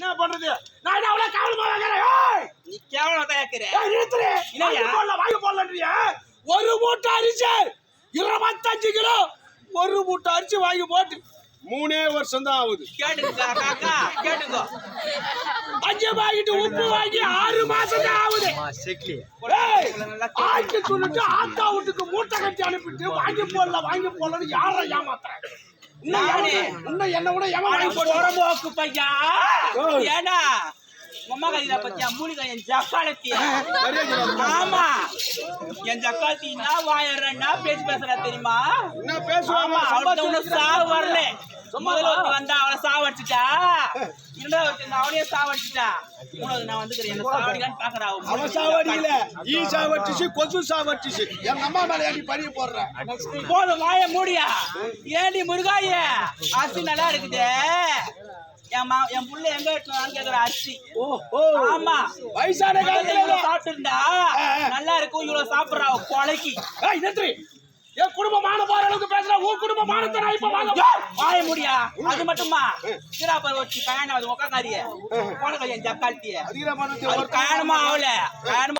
என்ன பண்றது? நான் என்ன அவ்வளவு கேவலமா வாங்குறேன் ஏய்! நீ கேவலம் தான் கேக்குற ஏய், நிறுத்துறே. இல்லையா? வாங்கி போடல, வாங்கி போடலன்றியே. ஒரு மூட்டை அரிசி இருபத்தஞ்சு கிலோ. ஒரு மூட்டை அரிசி வாங்கி போட்டு மூணே வருஷம் தான் ஆகுது. கேட்டுக்கோ காக்கா கேட்டுக்கோ. அஞ்சு பாக்கெட்டு உப்பு வாங்கி ஆறு மாசம் தான் ஆகுது. ஏய், ஆட்டு சொல்லிட்டு ஆத்தா வீட்டுக்கு மூட்டை கட்டி அனுப்பிட்டு வாங்கி போடல வாங்கி போடலன்னு யாரை ஏமாத்துறேன் இன்னும் என்ன விட? போறம்போக்கு பையா. ஏடா உம்மா கையில பத்தியா? மூலிகை என் ஜக்காலத்தி. ஆமா. என் ஜக்காலத்தி பேச்சு பேசுறா தெரியுமா? அவள்கிட்ட ஒன்னும் சாவு வரல. முதல்ல வந்தா அவளை சாவடிச்சிட்டா. இருந்தா அவளையே சாவடிச்சிட்டா? மூணாவது நான் வந்துக்கிறேன். என்ன சாவடிக்கான்னு பாக்குறா அவ அவன் சாவடிக்கல. ஈ சாவடிச்சு கொசு சாவடிச்சு எங்க அம்மா மேல பறிய போதும் வாய மூடியா? ஏண்டி முருகாய? அரிசி நல்லா இருக்குது. என் என் புள்ள எங்க எடுத்துனான்னு கேக்குற அரிசி. ஆமா. வயசான காலத்துல இவ்வளவு சாப்பிட்டு இருந்தா நல்லா இருக்கும் இவ்வளவு சாப்பிடுறா கொலைக்கு. என் குடும்பம் மான போற அளவுக்கு பேசுற உன் குடும்ப மானத்தை நான் இப்ப வாங்க வாய முடியா? அது மட்டுமா? சிராப்பர் வச்சு கல்யாணம் அது உக்காக்காரிய போன என் ஜக்கால்த்திய அது கல்யாணமா ஆகல கல்யாணமா